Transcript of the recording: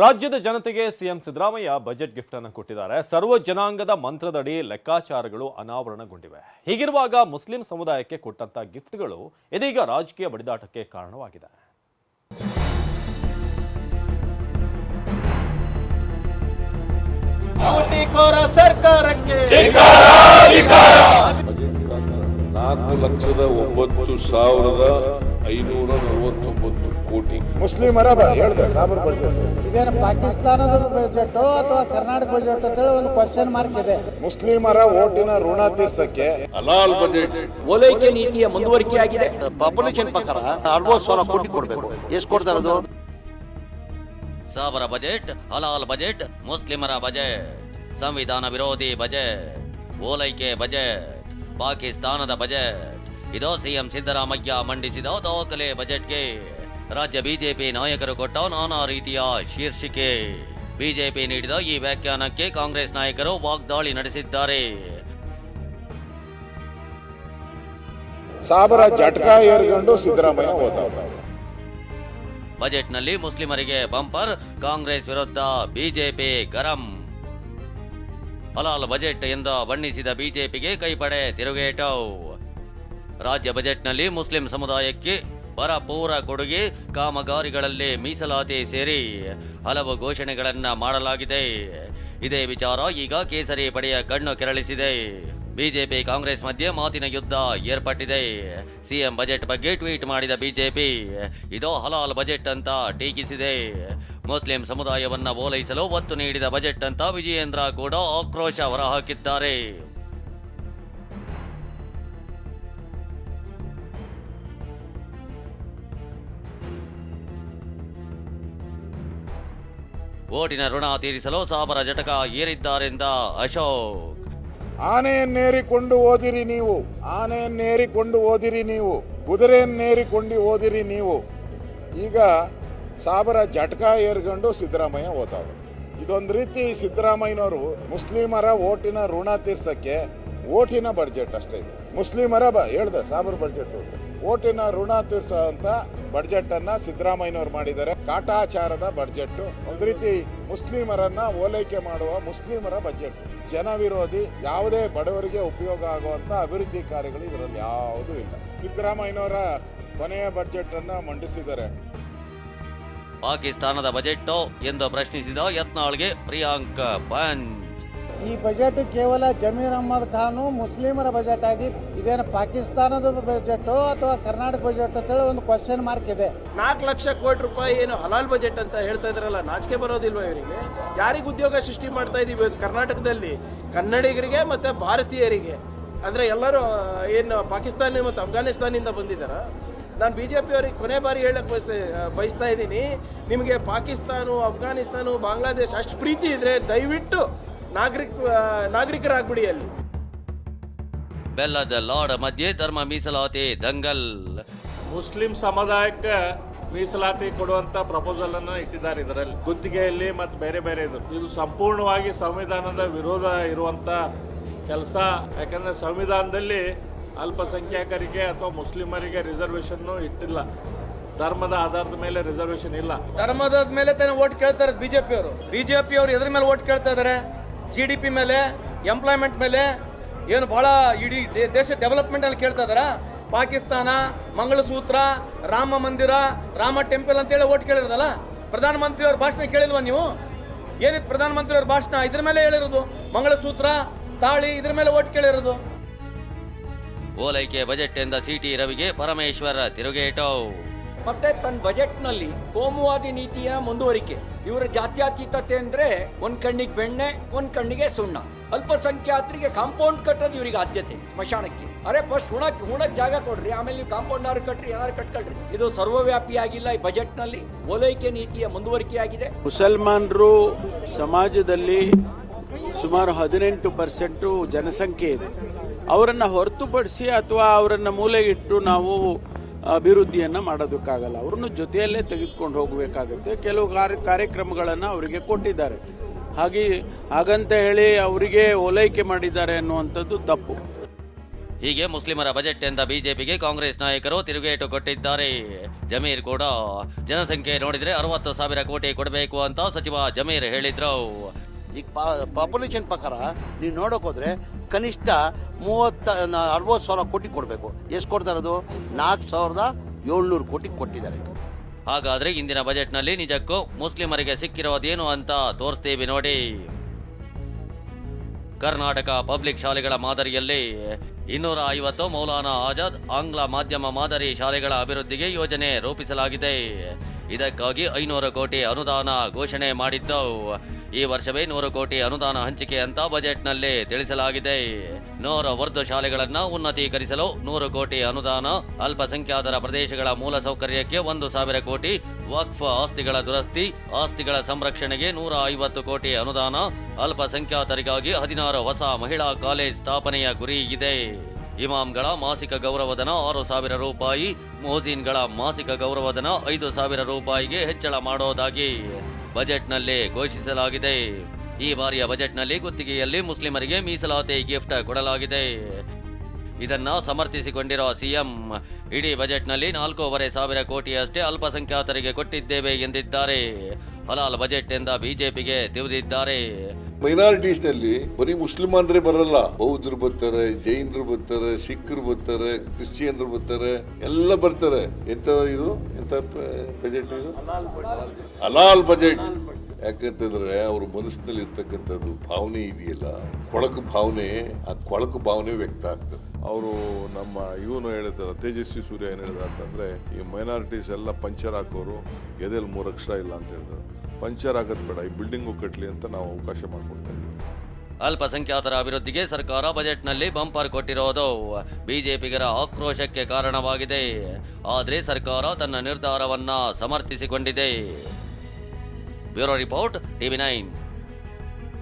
ರಾಜ್ಯದ ಜನತೆಗೆ CM Siddaramaiah budget gift ಅನ್ನು ಕೊಟ್ಟಿದ್ದಾರೆ. ಸರ್ವ ಜನಾಂಗದ ಮಂತ್ರದಡಿ ಲೆಕ್ಕಾಚಾರಗಳು ಅನಾವರಣಗೊಂಡಿವೆ. ಹೀಗಿರುವಾಗ ಮುಸ್ಲಿಂ ಸಮುದಾಯಕ್ಕೆ ಕೊಟ್ಟಂತ ಗಿಫ್ಟ್ಗಳು ಇದೀಗ ರಾಜಕೀಯ ಬಡಿದಾಟಕ್ಕೆ ಕಾರಣವಾಗಿದೆ. ನಾಲ್ಕು ಲಕ್ಷದ ಒಂಬತ್ತು ಸಾವಿರದ ಐನೂರ ನಲವತ್ತೊಂಬತ್ತು ಕೋಟಿ. ಮುಸ್ಲಿಮರ ಬ- ಹೇಳ್ದೆ ಸಾಬರ್ ಬಡ್ಜೆಟ್. ಇದೇನು ಪಾಕಿಸ್ತಾನದ ಬಜೆಟ್ ಅಥವಾ ಕರ್ನಾಟಕ ಬಜೆಟ್ ಅಂತ ಹೇಳಿ ಒಂದು ಕ್ವಶನ್ ಮಾರ್ಕ್ ಇದೆ. ಮುಸ್ಲಿಮರ ಓಟಿನ ಋಣ ತೀರ್ಸಕ್ಕೆ ಹಲಾಲ್ ಬಜೆಟ್. ಓಲೈಕೆ ನೀತಿಯ ಮುಂದುವರಿಕೆಯಾಗಿದೆ. ಪಾಪ್ಯುಲೇಷನ್ ಪ್ರಕಾರ ಅರವತ್ತು ಸಾವಿರ ಕೋಟಿ ಕೊಡಬೇಕು. ಎಷ್ಟು ಕೊಡ್ತಾರೆ ಅದು? ಸಾಬರ ಬಜೆಟ್ ಹಲಾಲ್ ಬಜೆಟ್ ಮುಸ್ಲಿಮರ ಬಜೆಟ್ ಸಂವಿಧಾನ ವಿರೋಧಿ ಬಜೆಟ್ ಓಲೈಕೆ ಬಜೆಟ್ ಪಾಕಿಸ್ತಾನದ ಬಜೆಟ್. ಇದು ಸಿಎಂ ಸಿದ್ದರಾಮಯ್ಯ ಮಂಡಿಸಿದ ದಾಖಲೆ ಬಜೆಟ್ಗೆ ರಾಜ್ಯ ಬಿಜೆಪಿ ನಾಯಕರು ಕೊಟ್ಟ ನಾನಾ ರೀತಿಯ ಶೀರ್ಷಿಕೆ. ಬಿಜೆಪಿ ನೀಡಿದ ಈ ವ್ಯಾಖ್ಯಾನಕ್ಕೆ ಕಾಂಗ್ರೆಸ್ ನಾಯಕರು ವಾಗ್ದಾಳಿ ನಡೆಸಿದ್ದಾರೆ. ಸಾಬರ ಜಟ್ಕಾ ಏರ್ಕೊಂಡು ಸಿದ್ದರಾಮಯ್ಯ ಹೋದವ್ರು ಬಜೆಟ್ನಲ್ಲಿ ಮುಸ್ಲಿಮರಿಗೆ ಬಂಪರ್ ಕಾಂಗ್ರೆಸ್ ವಿರುದ್ಧ ಬಿಜೆಪಿ ಗರಂ. ಹಲಾಲ್ ಬಜೆಟ್ ಎಂದು ಬಣ್ಣಿಸಿದ ಬಿಜೆಪಿಗೆ ಕೈಪಡೆ ತಿರುಗೇಟು ರಾಜ್ಯ ಬಜೆಟ್ನಲ್ಲಿ ಮುಸ್ಲಿಂ ಸಮುದಾಯಕ್ಕೆ ಭರಪೂರ ಕೊಡುಗೆ, ಕಾಮಗಾರಿಗಳಲ್ಲಿ ಮೀಸಲಾತಿ ಸೇರಿ ಹಲವು ಘೋಷಣೆಗಳನ್ನ ಮಾಡಲಾಗಿದೆ. ಇದೇ ವಿಚಾರ ಈಗ ಕೇಸರಿ ಪಡೆಯ ಕಣ್ಣು ಕೆರಳಿಸಿದೆ. ಬಿಜೆಪಿ ಕಾಂಗ್ರೆಸ್ ಮಧ್ಯೆ ಮಾತಿನ ಯುದ್ಧ ಏರ್ಪಟ್ಟಿದೆ. ಸಿಎಂ ಬಜೆಟ್ ಬಗ್ಗೆ ಟ್ವೀಟ್ ಮಾಡಿದ ಬಿಜೆಪಿ, ಇದು ಹಲಾಲ್ ಬಜೆಟ್ ಅಂತ ಟೀಕಿಸಿದೆ. ಮುಸ್ಲಿಂ ಸಮುದಾಯವನ್ನ ಓಲೈಸಲು ಒತ್ತು ನೀಡಿದ ಬಜೆಟ್ ಅಂತ ವಿಜಯೇಂದ್ರ ಕೂಡ ಆಕ್ರೋಶ ಹೊರಹಾಕಿದ್ದಾರೆ ಓಟಿನ ಋಣ ತೀರಿಸಲು ಸಾಬರ ಜಟಕ ಏರಿದ್ದಾರೆಂದ ಅಶೋಕ್. ಆನೆಯನ್ನೇರಿಕೊಂಡು ಓದಿರಿ ನೀವು ಆನೆಯನ್ನೇರಿಕೊಂಡು ಓದಿರಿ ನೀವು ಕುದುರೆಯನ್ನೇರಿಕೊಂಡು ಓದಿರಿ ನೀವು. ಈಗ ಸಾಬರ ಜಟಕ ಏರ್ಕೊಂಡು ಸಿದ್ದರಾಮಯ್ಯ ಹೋದವ್ರು. ಇದೊಂದು ರೀತಿ ಸಿದ್ದರಾಮಯ್ಯನವರು ಮುಸ್ಲಿಮರ ಓಟಿನ ಋಣ ತೀರ್ಸಕ್ಕೆ ಓಟಿನ ಬಡ್ಜೆಟ್ ಅಷ್ಟೇ ಇದೆ. ಮುಸ್ಲಿಮರ ಬ, ಹೇಳ್ದೆ, ಸಾಬರ ಬಡ್ಜೆಟ್ ಓಟಿನ ಋಣ ತೀರ್ಸೋ ಬಡ್ಜೆಟ್ ಅನ್ನ ಸಿದ್ದರಾಮಯ್ಯನವರು ಮಾಡಿದ್ದಾರೆ. ಕಾಟಾಚಾರದ ಬಡ್ಜೆಟ್ ಒಂದು ರೀತಿ ಮುಸ್ಲಿಮರನ್ನ ಓಲೈಕೆ ಮಾಡುವ ಮುಸ್ಲಿಮರ ಬಜೆಟ್ ಜನ ವಿರೋಧಿ ಯಾವುದೇ ಬಡವರಿಗೆ ಉಪಯೋಗ ಆಗುವಂತ ಅಭಿವೃದ್ಧಿ ಕಾರ್ಯಗಳು ಇದರಲ್ಲಿ ಯಾವುದೂ ಇಲ್ಲ. ಸಿದ್ದರಾಮಯ್ಯನವರ ಕೊನೆಯ ಬಜೆಟ್ ಅನ್ನ ಮಂಡಿಸಿದ್ದಾರೆ. ಪಾಕಿಸ್ತಾನದ ಬಜೆಟ್ ಎಂದು ಪ್ರಶ್ನಿಸಿದ ಯತ್ನಾಳ್ಗೆ ಪ್ರಿಯಾಂಕ್ ಪಂಚ್. ಈ ಬಜೆಟ್ ಕೇವಲ ಜಮೀರ್ ಅಹಮದ್ ಖಾನು ಮುಸ್ಲಿಮರ ಬಜೆಟ್ ಆಗಿ ಇದೇನು ಪಾಕಿಸ್ತಾನದ ಬಜೆಟ್ ಅಥವಾ ಕರ್ನಾಟಕ ಬಜೆಟ್ ಅಂತ ಹೇಳಿ ಒಂದು ಕ್ವಶನ್ ಮಾರ್ಕ್ ಇದೆ. ನಾಲ್ಕು ಲಕ್ಷ ಕೋಟಿ ರೂಪಾಯಿ ಏನು ಹಲಾಲ್ ಬಜೆಟ್ ಅಂತ ಹೇಳ್ತಾ ಇದ್ರಲ್ಲ, ನಾಚಿಕೆ ಬರೋದಿಲ್ವ ಇವರಿಗೆ? ಯಾರಿಗೆ ಉದ್ಯೋಗ ಸೃಷ್ಟಿ ಮಾಡ್ತಾ ಇದೀವಿ ಕರ್ನಾಟಕದಲ್ಲಿ? ಕನ್ನಡಿಗರಿಗೆ ಮತ್ತೆ ಭಾರತೀಯರಿಗೆ. ಅಂದ್ರೆ ಎಲ್ಲರೂ ಏನು ಪಾಕಿಸ್ತಾನಿ ಮತ್ತು ಅಫ್ಘಾನಿಸ್ತಾನಿಂದ ಬಂದಿದ್ದಾರ? ನಾನು ಬಿ ಜೆ ಅವರಿಗೆ ಕೊನೆ ಬಾರಿ ಹೇಳಕ್ ಬಯಸ್ತಾ ಬಯಸ್ತಾ ಇದ್ದೀನಿ. ನಿಮಗೆ ಪಾಕಿಸ್ತಾನ, ಅಫ್ಘಾನಿಸ್ತಾನ, ಬಾಂಗ್ಲಾದೇಶ್ ಅಷ್ಟು ಪ್ರೀತಿ ಇದ್ರೆ ದಯವಿಟ್ಟು ನಾಗರಿಕ ನಾಗರಿಕರಾಗ್ಬಿಡಿ ಅಲ್ಲಿ. ಬೆಲ್ಲದ ಲಾರ್ಡ್ ಮಧ್ಯೆ ಧರ್ಮ ಮೀಸಲಾತಿ ದಂಗಲ್. ಮುಸ್ಲಿಂ ಸಮುದಾಯಕ್ಕೆ ಮೀಸಲಾತಿ ಕೊಡುವಂತ ಪ್ರಪೋಸಲ್ ಅನ್ನು ಇಟ್ಟಿದ್ದಾರೆ ಇದರಲ್ಲಿ. ಗುತ್ತಿಗೆಯಲ್ಲಿ ಮತ್ತು ಬೇರೆ ಬೇರೆ ಇದು. ಇದು ಸಂಪೂರ್ಣವಾಗಿ ಸಂವಿಧಾನದ ವಿರೋಧ ಇರುವಂತ ಕೆಲಸ. ಯಾಕಂದ್ರೆ ಸಂವಿಧಾನದಲ್ಲಿ ಅಲ್ಪಸಂಖ್ಯಾತರಿಗೆ ಅಥವಾ ಮುಸ್ಲಿಮರಿಗೆ ರಿಸರ್ವೇಶನ್ ಇಟ್ಟಿಲ್ಲ. ಧರ್ಮದ ಆಧಾರದ ಮೇಲೆ ರಿಸರ್ವೇಶನ್ ಇಲ್ಲ. ಧರ್ಮದ ಮೇಲೆ ತಾನೇ ಓಟ್ ಕೇಳ್ತಾರೆ ಬಿಜೆಪಿ ಅವರು ಬಿಜೆಪಿ ಅವರು ಎದ್ರ ಮೇಲೆ ಓಟ್ ಕೇಳ್ತಾ ಇದ್ದಾರೆ ಜಿ ಡಿ ಪಿ ಮೇಲೆ ಎಂಪ್ಲಾಯ್ಮೆಂಟ್ ಮೇಲೆ ಏನು ಬಹಳ ಇಡೀ ದೇಶ ಡೆವಲಪ್ಮೆಂಟ್ ಅಲ್ಲಿ ಕೇಳ್ತಾ ಇದಾರ ಪಾಕಿಸ್ತಾನ, ಮಂಗಳಸೂತ್ರ, ರಾಮ ಮಂದಿರ, ರಾಮ ಟೆಂಪಲ್ ಅಂತೇಳಿ ಓಟ್ ಕೇಳಿರೋದಲ್ಲ? ಪ್ರಧಾನಮಂತ್ರಿ ಅವ್ರ ಭಾಷಣ ಕೇಳಿಲ್ವಾ ನೀವು? ಏನಿತ್ತು ಪ್ರಧಾನಮಂತ್ರಿ ಅವ್ರ ಭಾಷಣ? ಇದ್ರ ಮೇಲೆ ಹೇಳಿರೋದು. ಮಂಗಳಸೂತ್ರ, ತಾಳಿ, ಇದ್ರ ಮೇಲೆ ಓಟ್ ಕೇಳಿರೋದು. ಓಲೈಕೆ ಬಜೆಟ್ ಎಂದ ಸಿಟಿ ರವಿಗೆ ಪರಮೇಶ್ವರ ತಿರುಗೇಟು. ಮತ್ತೆ ತನ್ನ ಬಜೆಟ್ನಲ್ಲಿ ಕೋಮುವಾದಿ ನೀತಿಯ ಮುಂದುವರಿಕೆ, ಇವರ ಜಾತ್ಯತೀತತೆ ಅಂದ್ರೆ ಒಂದ್ ಕಣ್ಣಿಗೆ ಬೆಣ್ಣೆ, ಒಂದ್ ಕಣ್ಣಿಗೆ ಸುಣ್ಣ. ಅಲ್ಪಸಂಖ್ಯಾತರಿಗೆ ಕಾಂಪೌಂಡ್ ಕಟ್ಟೋದು ಇವರಿಗೆ ಆದ್ಯತೆ ಸ್ಮಶಾನಕ್ಕೆ. ಅರೆ ಫಸ್ಟ್ ಉಣಕ್ ಉಣಕ್ ಜಾಗ ಕೊಡ್ರಿ, ಆಮೇಲೆ ನೀವು ಕಾಂಪೌಂಡ್ ಆರು ಕಟ್ಟ್ರಿ ಏನಾರು ಕಟ್ಕೊಳ್ರಿ. ಇದು ಸರ್ವವ್ಯಾಪಿಯಾಗಿಲ್ಲ ಈ ಬಜೆಟ್ನಲ್ಲಿ, ಓಲೈಕೆ ನೀತಿಯ ಮುಂದುವರಿಕೆಯಾಗಿದೆ. ಮುಸಲ್ಮಾನರು ಸಮಾಜದಲ್ಲಿ ಸುಮಾರು ಹದಿನೆಂಟು ಪರ್ಸೆಂಟು ಜನಸಂಖ್ಯೆ ಇದೆ. ಅವರನ್ನು ಹೊರತುಪಡಿಸಿ ಅಥವಾ ಅವರನ್ನು ಮೂಲೆಗಿಟ್ಟು ನಾವು ಅಭಿವೃದ್ಧಿಯನ್ನು ಮಾಡೋದಕ್ಕಾಗಲ್ಲ. ಅವ್ರನ್ನು ಜೊತೆಯಲ್ಲೇ ತೆಗೆದುಕೊಂಡು ಹೋಗಬೇಕಾಗುತ್ತೆ. ಕೆಲವು ಕಾರ್ಯ ಕಾರ್ಯಕ್ರಮಗಳನ್ನು ಅವರಿಗೆ ಕೊಟ್ಟಿದ್ದಾರೆ. ಹಾಗೆ ಹಾಗಂತ ಹೇಳಿ ಅವರಿಗೆ ಓಲೈಕೆ ಮಾಡಿದ್ದಾರೆ ಅನ್ನುವಂಥದ್ದು ತಪ್ಪು. ಹೀಗೆ ಮುಸ್ಲಿಮರ ಬಜೆಟ್ ಎಂದ ಬಿಜೆಪಿಗೆ ಕಾಂಗ್ರೆಸ್ ನಾಯಕರು ತಿರುಗೇಟು ಕೊಟ್ಟಿದ್ದಾರೆ. ಜಮೀರ್ ಕೂಡ ಜನಸಂಖ್ಯೆ ನೋಡಿದರೆ ಅರವತ್ತು ಸಾವಿರ ಕೋಟಿ ಕೊಡಬೇಕು ಅಂತ ಸಚಿವ ಜಮೀರ್ ಹೇಳಿದ್ರು. ಈಗ ಪಾಪ್ಯುಲೇಷನ್ ಪ್ರಕಾರ ನೀವು ನೋಡೋಕೆ ಹೋದ್ರೆ ಕನಿಷ್ಠ ಮೂವತ್ತ ಅರವತ್ತು ಸಾವಿರ ಕೋಟಿ ಕೊಡಬೇಕು. ಎಷ್ಟು ಕೊಡ್ತಾ ಇರೋದು? ನಾಲ್ಕು ಸಾವಿರದ ಏಳ್ನೂರು ಕೋಟಿ ಕೊಟ್ಟಿದ್ದಾರೆ. ಹಾಗಾದ್ರೆ ಇಂದಿನ ಬಜೆಟ್ನಲ್ಲಿ ನಿಜಕ್ಕೂ ಮುಸ್ಲಿಮರಿಗೆ ಸಿಕ್ಕಿರೋದೇನು ಅಂತ ತೋರಿಸ್ತೀವಿ ನೋಡಿ. ಕರ್ನಾಟಕ ಪಬ್ಲಿಕ್ ಶಾಲೆಗಳ ಮಾದರಿಯಲ್ಲಿ ಇನ್ನೂರ ಐವತ್ತು ಮೌಲಾನಾ ಆಜಾದ್ ಆಂಗ್ಲ ಮಾಧ್ಯಮ ಮಾದರಿ ಶಾಲೆಗಳ ಅಭಿವೃದ್ಧಿಗೆ ಯೋಜನೆ ರೂಪಿಸಲಾಗಿದೆ. ಇದಕ್ಕಾಗಿ ಐನೂರು ಕೋಟಿ ಅನುದಾನ ಘೋಷಣೆ ಮಾಡಿದ್ದು ಈ ವರ್ಷವೇ ನೂರು ಕೋಟಿ ಅನುದಾನ ಹಂಚಿಕೆ ಅಂತ ಬಜೆಟ್ನಲ್ಲಿ ತಿಳಿಸಲಾಗಿದೆ. ನೂರ ವರ್ಧ ಶಾಲೆಗಳನ್ನು ಉನ್ನತೀಕರಿಸಲು ನೂರು ಕೋಟಿ ಅನುದಾನ, ಅಲ್ಪಸಂಖ್ಯಾತರ ಪ್ರದೇಶಗಳ ಮೂಲಸೌಕರ್ಯಕ್ಕೆ ಒಂದು ಸಾವಿರ ಕೋಟಿ, ವಕ್ಫ್ ಆಸ್ತಿಗಳ ದುರಸ್ತಿ, ಆಸ್ತಿಗಳ ಸಂರಕ್ಷಣೆಗೆ ನೂರ ಐವತ್ತು ಕೋಟಿ ಅನುದಾನ, ಅಲ್ಪಸಂಖ್ಯಾತರಿಗಾಗಿ ಹದಿನಾರು ಹೊಸ ಮಹಿಳಾ ಕಾಲೇಜ್ ಸ್ಥಾಪನೆಯ ಗುರಿ ಇದೆ. ಇಮಾಮ್ಗಳ ಮಾಸಿಕ ಗೌರವಧನ ಆರು ಸಾವಿರ ರೂಪಾಯಿ ಮೊಹಸೀನ್ಗಳ ಮಾಸಿಕ ಗೌರವಧನ ಐದು ಸಾವಿರ ರೂಪಾಯಿಗೆ ಹೆಚ್ಚಳ ಮಾಡೋದಾಗಿ ಬಜೆಟ್ನಲ್ಲಿ ಘೋಷಿಸಲಾಗಿದೆ. ಈ ಬಾರಿಯ ಬಜೆಟ್ನಲ್ಲಿ ಗುತ್ತಿಗೆಯಲ್ಲಿ ಮುಸ್ಲಿಮರಿಗೆ ಮೀಸಲಾತಿ ಗಿಫ್ಟ್ ಕೊಡಲಾಗಿದೆ. ಇದನ್ನ ಸಮರ್ಥಿಸಿಕೊಂಡಿರೋ ಸಿಎಂ, ಇಡೀ ಬಜೆಟ್ನಲ್ಲಿ ನಾಲ್ಕೂವರೆ ಸಾವಿರ ಕೋಟಿಯಷ್ಟೇ ಅಲ್ಪಸಂಖ್ಯಾತರಿಗೆ ಕೊಟ್ಟಿದ್ದೇವೆ ಎಂದಿದ್ದಾರೆ. ಹಲಾಲ್ ಬಜೆಟ್ ಎಂದ ಬಿಜೆಪಿಗೆ ತಿವಿದಿದ್ದಾರೆ ಮೈನಾರಿಟೀಸ್ನಲ್ಲಿ ಬರೀ ಮುಸ್ಲಿಮಾನರೇ ಬರಲ್ಲ. ಬೌದ್ಧರು ಬರ್ತಾರೆ, ಜೈನರು ಬರ್ತಾರೆ, ಸಿಖ್ರು ಬರ್ತಾರೆ, ಕ್ರಿಶ್ಚಿಯನ್ರು ಬರ್ತಾರೆ, ಎಲ್ಲ ಬರ್ತಾರೆ. ಎಂತ ಇದು? ಎಂತ ಬಜೆಟ್ ಇದು? ಅಲಾಲ್ ಬಜೆಟ್. ಯಾಕಂತಂದ್ರೆ ಅವ್ರ ಮನಸ್ಸಿನಲ್ಲಿ ಇರ್ತಕ್ಕಂಥದ್ದು ಭಾವನೆ ಇದೆಯಲ್ಲ ಕೊಳಕು ಭಾವನೆ ಆ ಕೊಳಕು ಭಾವನೆ ವ್ಯಕ್ತ ಆಗ್ತದೆ. ಅವರು ನಮ್ಮ ಇವನು ಹೇಳಿದಾರೆ ತೇಜಸ್ವಿ ಸೂರ್ಯ ಏನು ಹೇಳಿದ ಅಂತಂದ್ರೆ ಈ ಮೈನಾರಿಟೀಸ್ ಎಲ್ಲ ಪಂಚರ್ ಹಾಕೋರು ಎದೆಯಲ್ಲಿ ಮೂರು ಅಕ್ಷರ ಇಲ್ಲ ಅಂತ ಹೇಳಿದ್ರು. ಪಂಚರ್ ಆಗೋದು ಬೇಡ ಈ ಬಿಲ್ಡಿಂಗು ಕಟ್ಟಲಿ ಅಂತ ನಾವು ಅವಕಾಶ ಮಾಡಿಕೊಡ್ತಾ ಇದ್ದೀವಿ ಅಲ್ಪಸಂಖ್ಯಾತರ ಅಭಿವೃದ್ಧಿಗೆ ಸರ್ಕಾರ ಬಜೆಟ್ನಲ್ಲಿ ಬಂಪರ್ ಕೊಟ್ಟಿರೋದು. ಬಿಜೆಪಿಗರ ಆಕ್ರೋಶಕ್ಕೆ ಕಾರಣವಾಗಿದೆ. ಆದರೆ ಸರ್ಕಾರ ತನ್ನ ನಿರ್ಧಾರವನ್ನ ಸಮರ್ಥಿಸಿಕೊಂಡಿದೆ. Bureau Report, TV9.